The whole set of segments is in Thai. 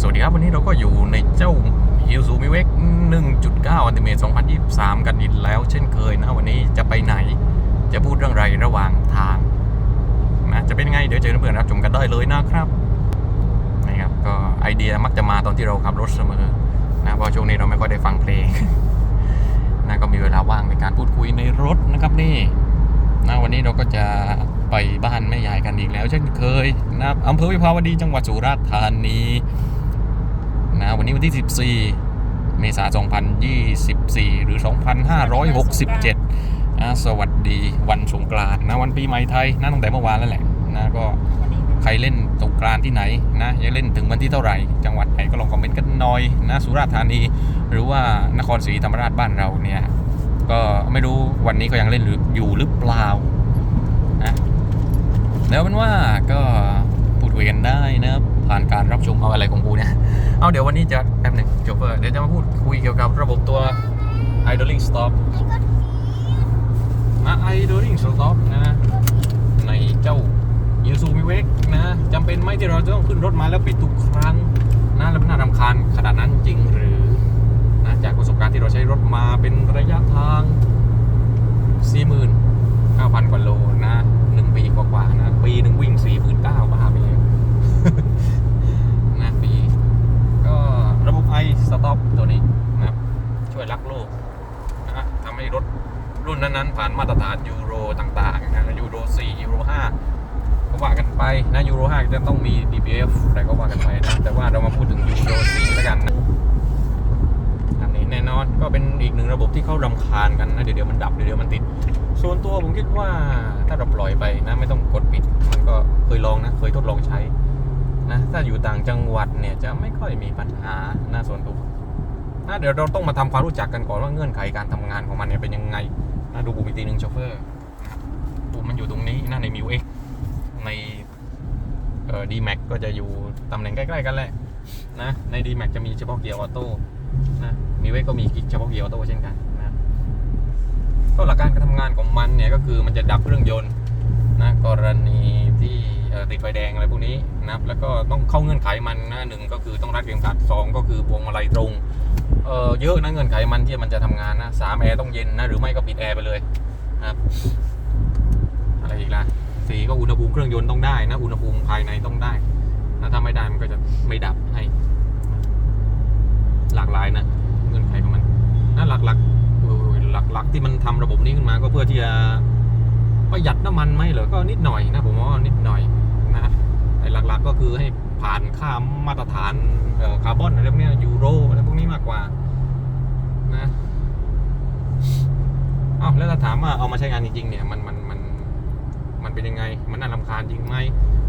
สวัสดีครับ วันนี้เราก็อยู่ในเจ้า i s u m i w e k 1.9อันติเมต2023 กันอีกแล้ว เช่นเคยนะ วันนี้จะไปไหนจะพูดเรื่องไรระหว่างทางนะจะเป็นไง เดี๋ยวเจอเพื่อนๆรับชมกันได้เลยนะครับนะครับ ก็ไอเดียมักจะมาตอนที่เราขับรถเสมอนะเพราะช่วงนี้เราไม่ค่อยได้ฟังเพลงนะก็มีเวลาว่างในการพูดคุยในรถนะครับนี่นะวันนี้เราก็จะไปบ้านแม่ยายกันอีกแล้ว เช่นเคยนะอำเภอวิภาวดีจังหวัดสุราษฎร์ธานี นะวันนี้วันที่ 14 เมษายน 2024 หรือ 2567นะสวัสดีวันสงกรานต์นะวันปีใหม่ไทยนะตั้งแต่เมื่อวานแล้วแหละนะก็ใครเล่นสงกรานต์ที่ไหนนะยังเล่นถึงวันที่เท่าไหร่ จังหวัดไหนก็ลองคอมเมนต์กันหน่อยนะสุราษฎร์ธานี หรือว่านครศรีธรรมราชบ้านเราเนี่ยก็ไม่รู้วันนี้ก็ยังเล่นหรืออยู่หรือเปล่านะแล้วเป็นว่าก็ คุยกันได้นะครับผ่านการรับชมเอาอะไรของกูเนี่ยเอาเดี๋ยววันนี้จะแป๊บหนึ่งจบเเดี๋ยวจะมาพูดคุยเกี่ยวกับระบบตัว idling stop นะ idling stop นะ ในเจ้ายูซูมิเวกนะจำเป็นไหมที่เราจะต้องขึ้นรถมาแล้วปิดทุกครั้งนะแล้วมันน่ารำคาญขนาดนั้นจริงหรือนะจากประสบการณ์ที่เราใช้รถมาเป็นระยะทาง 49,000 กว่าโลนะหนึ่งปีกว่าๆนะ ปีหนึ่งวิ่ง 49,000บ้าไปเลย นะปีก็ระบบไอสต็อปตัวนี้นะครับช่วยรักโลกนะทำให้รถรุ่นนั้นๆ ผ่านมาตรฐานยูโรต่างๆนะยูโร 4 ยูโร 5 ก็ว่ากันไปนะยูโร 5 จะต้องมี DPF อะไรก็ว่ากันไปนะ แต่ว่าเรามาพูดถึงยูโร 4 แล้วกันนะอันนี้แน่นอนก็เป็นอีกหนึ่งระบบที่เขารำคาญกันนะ เดี๋ยวเดี๋ยวมันดับเดี๋ยวเดี๋ยวมันติด ส่วนตัวผมคิดว่าถ้าเราปล่อยไปนะ ไม่ต้องกดปิด มันก็เคยลองนะ เคยทดลองใช้ นะถ้าอยู่ต่างจังหวัดเนี่ยจะไม่ค่อยมีปัญหานะส่วนตัวนะเดี๋ยวเราต้องมาทำความรู้จักกันก่อนว่าเงื่อนไขการทำงานของมันเนี่ยเป็นยังไงนะดูปุ่มอีกทีหนึ่งโชเฟอร์นะปุ่มมันอยู่ตรงนี้นะในมิวเอ็กในเอ่อ D-Max ก็จะอยู่ตำแหน่งใกล้ๆกันแหละนะใน D-Max จะมีเฉพาะเกียร์ออโต้นะมีเวกก็มีเฉพาะเกียร์ออโต้เช่นกันนะก็หลักการการทำงานของมันเนี่ยก็คือมันจะดับเครื่องยนต์นะกรณีที่ ติดไฟแดงอะไรพวกนี้นะครับแล้วก็ต้องเข้าเงื่อนไขมันนะหนึ่งก็คือต้องรัดเข็มขัดสองก็คือพวงมาลัยตรงเออเยอะนะเงื่อนไขมันที่มันจะทำงานนะสามแอร์ต้องเย็นนะหรือไม่ก็ปิดแอร์ไปเลยนะครับอะไรอีกล่ะสีก็อุณหภูมิเครื่องยนต์ต้องได้นะอุณหภูมิภายในต้องได้นะถ้าไม่ได้มันก็จะไม่ดับให้ หลากหลายนะเงื่อนไขของมันนะหลักๆหลักๆที่มันทำระบบนี้ขึ้นมาก็เพื่อที่จะประหยัดน้ำมันไหมเหรอก็นิดหน่อยนะผมว่านิดหน่อย หลักๆก็คือให้ผ่านค่ามาตรฐานคาร์บอนอะไรพวกนี้ยูโรอะไรพวกนี้มากกว่านะอ้าวแล้วถ้าถามว่าเอามาใช้งานจริงๆเนี่ยมันมันมันมันเป็นยังไง มันน่ารำคาญจริงไหม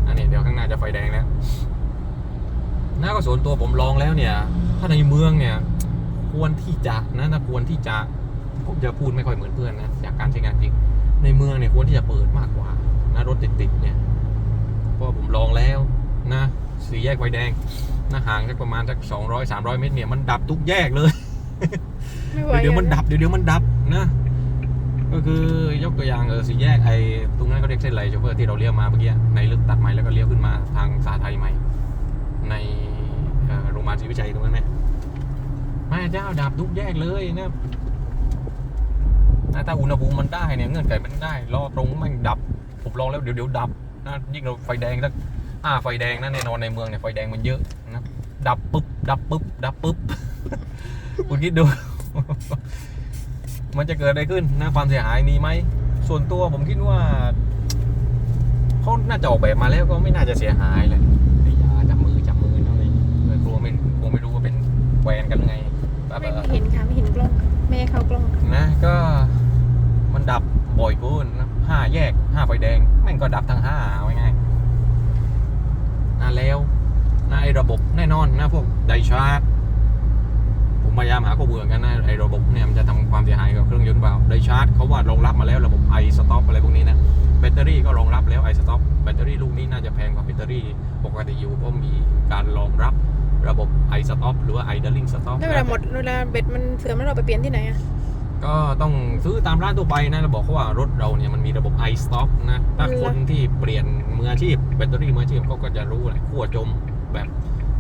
อันนี้เดี๋ยวข้างหน้าจะไฟแดงแล้วน้าก็ส่วนตัวผมลองแล้วเนี่ย ถ้าในเมืองเนี่ย ควรที่จะนะนะควรที่จะผมจะพูดไม่ค่อยเหมือนเพื่อนนะจากการใช้งานจริง ในเมืองเนี่ยควรที่จะเปิดมากกว่านะรถติดๆเนี่ย เพราะผมลองแล้วนะสี่แยกไฟแดงนะห่างสักประมาณสักสองร้อยสามร้อยเมตรเนี่ยมันดับทุกแยกเลยไม่ไหวเดี๋ยวเดี๋ยวมันดับเดี๋ยวเดี๋ยวมันดับนะ ก็คือยกตัวอย่างเออสี่แยกไอ้ตรงนั้นเขาเรียกเส้นอะไรโชเฟอร์ที่เราเลี้ยวมาเมื่อกี้ในลึกตัดใหม่แล้วก็เลี้ยวขึ้นมาทางสาไทยใหม่ ในเอ่อโรงพยาบาลศรีวิชัยตรงนั้นไหมแม่เจ้าดับทุกแยกเลยนะนะถ้าอุณหภูมิมันได้เนี่ยเงื่อนไขมันได้รอตรงมันดับผมลองแล้วเดี๋ยวเดี๋ยวดับ นะยิ่งเราไฟแดงสักอ่าไฟแดงนะแน่นอนในเมืองเนี่ยไฟแดงมันเยอะนะดับปุ๊บดับปุ๊บดับปุ๊บคุณคิดดู มันจะเกิดอะไรขึ้นนะความเสียหายมีไหมส่วนตัวผมคิดว่าเขาน่าจะออกแบบมาแล้วก็ไม่น่าจะเสียหายเลยไอ้ยาจับมือจับมือนั่นเลยเออกลัวไม่กลัวไม่รู้ว่าเป็นแฟนกันหรือไงแบบไม่ไม่เห็นค่ะไม่เห็นกล้องแม่เข้ากล้องนะก็มันดับบ่อยเกินนะ ห้าแยกห้าไฟแดง แม่งก็ดับทั้งห้าเอาง่ายๆนะแล้วนะไอ้ระบบแน่นอนนะพวกไดชาร์จผมพยายามหาข้อมูลเหมือนกันนะไอ้ระบบเนี่ยมันจะทำความเสียหายกับเครื่องยนต์เปล่าไดชาร์จเขาว่ารองรับมาแล้วระบบ i stop อปอะไรพวกนี้นะแบตเตอรี่ก็รองรับแล้ว i stop แบตเตอรี่ลูกนี้น่าจะแพงกว่าแบตเตอรี่ปกติอยู่เพราะมีการรองรับระบบ i stop หรือว่า idling stop แล้วเวลาหมดเวลาเบ็ดมันเสื่อมแล้วเราไปเปลี่ยนที่ไหนอะ ก็ต้องซื้อตามร้านทั่วไปนะเราบอกเขาว่ารถเราเนี่ยมันมีระบบ i stop นะถ้าคนที่เปลี่ยนมืออาชีพแบตเตอรี่มืออาชีพเขาก็จะรู้แหละขั้วจมแบบ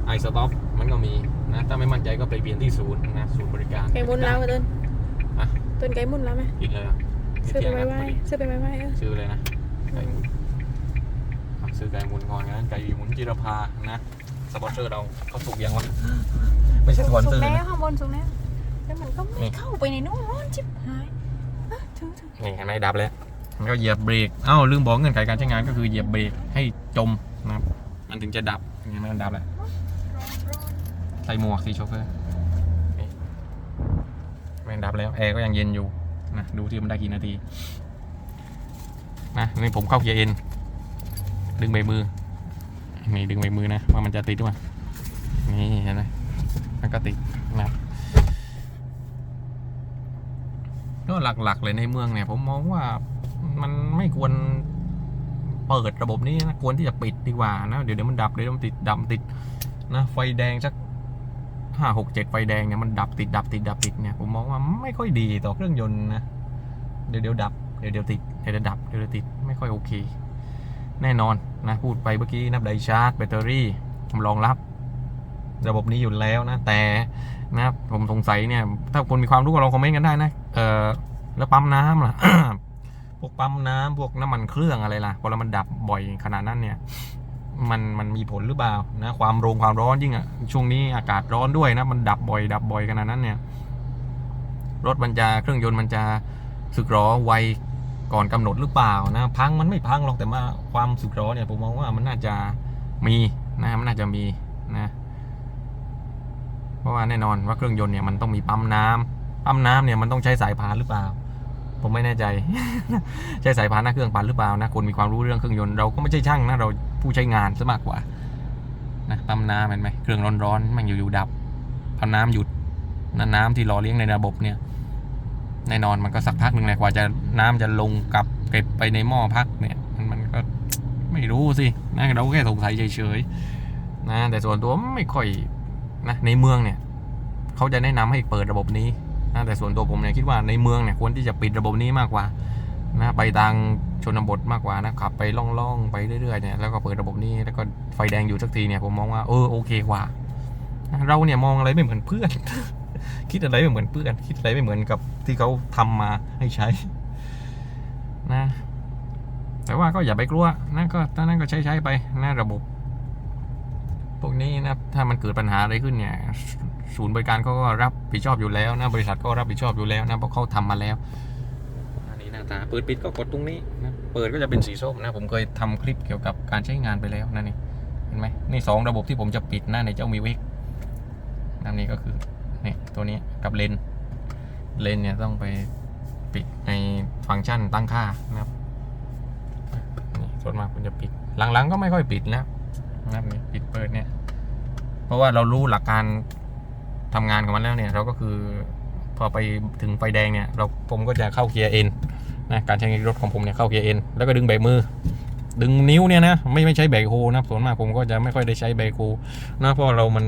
ไอสต็อปมันก็มีนะถ้าไม่มั่นใจก็ไปเปลี่ยนที่ศูนย์นะศูนย์บริการไก่มุนแล้วอะต้นอะต้นไก่มุนแล้วไหมกินเลยอะซื้อไปไว้ไว้ซื้อไปไว้ไว้เออซื้อเลยนะไก่หมุนอะซื้อไก่หมุนก่อนงั้นไก่หมุนจิรพานะสปอนเซอร์เราเขาถูกยังวะไม่ใช่สปอนเซอสุร์กแล้นะวข้างบนสุกแล้ว แล้วมันก็นี่ไม่เข้าไปในนู้นร้อนชิบหายอะถึงถึงนี่เห็นไหมดับแล้วมันก็เหยียบเบรกเอ้าลืมบอกเงื่อนไขการใช้งานก็คือเหยียบเบรกให้จมนะครับมันถึงจะดับอย่างนี้มันดับแล้วใส่หมวกสีโชเฟอร์นี่แม่งดับแล้วแอร์ก็ยังเย็นอยู่นะดูที่มันได้กี่นาทีนะนี่ผมเข้าเกียร์เอ็นดึงใบมือนี่ดึงใบมือนะว่ามันจะติดหรือเปล่านี่เห็นไหมมันก็ติดนะครับ ก็หลักๆ เลยในเมืองเนี่ย ผมมองว่ามันไม่ควรเปิดระบบนี้นะควรที่จะปิดดีกว่านะเดี๋ยวเดี๋ยวมันดับเดี๋ยวมันติดดับติดนะไฟแดงสักห้าหกเจ็ดไฟแดงเนี่ยมันดับติดดับติดดับติดเนี่ยผมมองว่าไม่ค่อยดีต่อเครื่องยนต์นะเดี๋ยวเดี๋ยวดับเดี๋ยวเดี๋ยวติดเดี๋ยวเดี๋ยวดับเดี๋ยวเดี๋ยวติดไม่ค่อยโอเค แน่นอนนะพูดไปเมื่อกี้นับไดชาร์จแบตเตอรี่ผมรองรับ ระบบนี้อยู่แล้วนะแต่นะผมสงสัยเนี่ยถ้าคนมีความรู้ก็ลองคอมเมนต์กันได้นะ เออแล้วปั๊มน้ำล่ะ พวกปั๊มน้ำพวกน้ำมันเครื่องอะไรล่ะพอเรามันดับบ่อยขนาดนั้นเนี่ย มันมันมีผลหรือเปล่านะความรงความร้อนยิ่งอะช่วงนี้อากาศร้อนด้วยนะมันดับบ่อย ดับบ่อยขนาดนั้นเนี่ย รถมันจะเครื่องยนต์มันจะสึกหรอไวก่อนกำหนดหรือเปล่านะพังมันไม่พังหรอกแต่ว่าความสึกหรอเนี่ยผมมองว่ามันน่าจะมีนะมันน่าจะมีนะ เพราะว่าแน่นอนว่าเครื่องยนต์เนี่ยมันต้องมีปั๊มน้ำ ปั๊มน้ำเนี่ยมันต้องใช้สายพานหรือเปล่า ผมไม่แน่ใจ ใช้สายพานหน้าเครื่องปั่นหรือเปล่านะคนมีความรู้เรื่องเครื่องยนต์เราก็ไม่ใช่ช่างนะเราผู้ใช้งานซะมากกว่านะปั๊มน้ำเห็นไหมเครื่องร้อนๆมันอยู่ๆดับพอน้ำหยุดนะน้ำที่หล่อเลี้ยงในระบบเนี่ยแน่นอนมันก็สักพักหนึ่งแหละกว่าจะน้ำจะลงกลับเก็บไปในหม้อพักเนี่ย มันมันก็ไม่รู้สินะเราแค่สงสัยเฉยๆนะแต่ส่วนตัวไม่ค่อยนะในเมืองเนี่ย เขาจะแนะนำให้เปิดระบบนี้ นะแต่ส่วนตัวผมเนี่ยคิดว่าในเมืองเนี่ยควรที่จะปิดระบบนี้มากกว่านะไปทางชนบทมากกว่านะขับไปล่องๆไปเรื่อยๆเนี่ยแล้วก็เปิดระบบนี้แล้วก็ไฟแดงอยู่สักทีเนี่ยผมมองว่าเออโอเคกว่า เราเนี่ยมองอะไรไม่เหมือนเพื่อน คิดอะไรไม่เหมือนเพื่อน คิดอะไรไม่เหมือนกับที่เขาทำมาให้ใช้นะแต่ว่าก็อย่าไปกลัวนะก็ตอนนั้นก็ใช้ใช้ไปนะระบบ วกนี้นะถ้ามันเกิดปัญหาอะไรขึ้นเนี่ยศูนย์บริการเขาก็รับผิดชอบอยู่แล้วนะบริษัทก็รับผิดชอบอยู่แล้วนะเพราะเขาทำมาแล้วอันนี้หน้าตาเปิดปิดก็กดตรงนี้นะเปิดก็จะเป็นสีส้มนะผมเคยทำคลิปเกี่ยวกับการใช้งานไปแล้วนะนี่เห็นไหมนี่สองระบบที่ผมจะปิดนะในเจ้ามีวิกนั่นนี่ก็คือนี่ตัวนี้กับเลนเลนเนี่ยต้องไปปิดในฟังก์ชันตั้งค่านะครับนี่ส่วนมากผมจะปิดหลังๆก็ไม่ค่อยปิดนะนี่ปิดเปิดเนี่ย เพราะว่าเรารู้หลักการทำงานของมันแล้วเนี่ย เราก็คือพอไปถึงไฟแดงเนี่ย เราผมก็จะเข้าเกียร์เอ็นนะการใช้รถของผมเนี่ยเข้าเกียร์เอ็นแล้วก็ดึงเบรกมือ ดึงนิ้วเนี่ยนะไม่ไม่ใช้เบรกโฮนะส่วนมากผมก็จะไม่ค่อยได้ใช้เบรกโฮนะเพราะเรามัน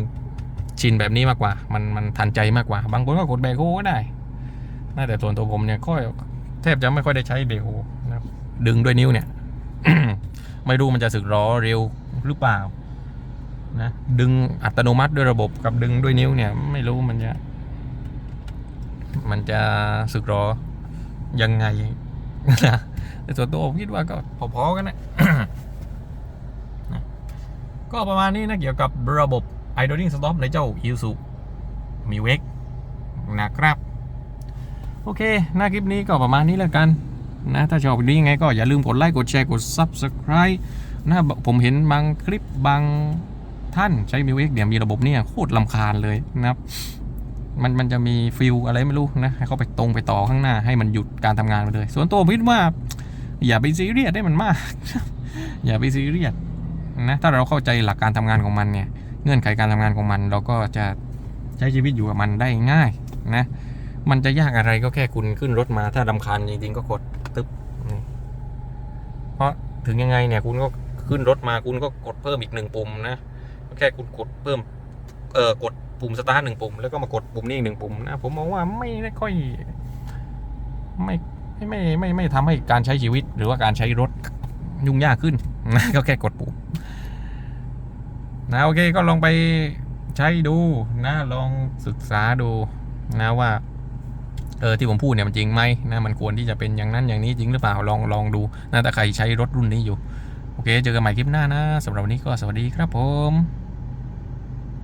ชินแบบนี้มากกว่า มันมันทันใจมากกว่า บางคนก็กดเบรกโฮก็ได้นะแต่ส่วนตัวผมเนี่ยก็แทบจะไม่ค่อยได้ใช้เบรกโฮนะครับดึงด้วยนิ้วเนี่ย ไม่รู้มันจะสึกล้อเร็วหรือเปล่า นะดึงอัตโนมัติด้วยระบบกับดึงด้วยนิ้วเนี่ย ไม่รู้มันจะ มันจะสึกรอยังไงนะแต่ส่วนตัวผมคิดว่าก็พอๆกันนะก็ประมาณนี้นะเกี่ยวกับระบบ idling stop ในเจ้า i s u m i w e k นะครับ โอเค หน้าคลิปนี้ก็ประมาณนี้แล้วกันนะ ถ้าชอบดียังไงก็อย่าลืมกดไลค์ กดแชร์ กด Subscribe นะผมเห็นบางคลิปบาง ท่านใช้มิวเอ็กเนี่ยมีระบบเนี่ยโคตรลำคาญเลยนะครับมันมันจะมีฟิลอะไรไม่รู้นะให้เขาไปตรงไปต่อข้างหน้าให้มันหยุดการทำงานไปเลย ส่วนตัวผมคิดว่า อย่าไปซีเรียสได้มันมาก อย่าไปซีเรียสนะถ้าเราเข้าใจหลักการทำงานของมันเนี่ยเงื่อนไขการทำงานของมัน เราก็จะใช้ชีวิตอยู่กับมันได้ง่ายนะมันจะยากอะไรก็แค่คุณขึ้นรถมา ถ้ารำคาญจริงๆก็กดตึ๊บเพราะถึงยังไงเนี่ยคุณก็ขึ้นรถมาคุณก็กดเพิ่มอีกหนึ่งปุ่มนะ แค่คุณกดเพิ่มเออกดปุ่มสตาร์ทหนึ่งปุ่มแล้วก็มากดปุ่มนี้อีกหนึ่งปุ่มนะผมมองว่าไม่ได้ค่อยไม่ไม่ไม่ไม่ไม่ทำให้การใช้ชีวิตหรือว่าการใช้รถยุ่งยากขึ้นนะก็แค่กดปุ่มนะโอเคก็ลองไปใช้ดูนะลองศึกษาดูนะว่าเออที่ผมพูดเนี่ยมันจริงไหมนะมันควรที่จะเป็นอย่างนั้นอย่างนี้จริงหรือเปล่าลองลองดูนะถ้าใครใช้รถรุ่นนี้อยู่ โอเค เจอกันใหม่คลิปหน้านะสำหรับวันนี้ก็สวัสดีครับผม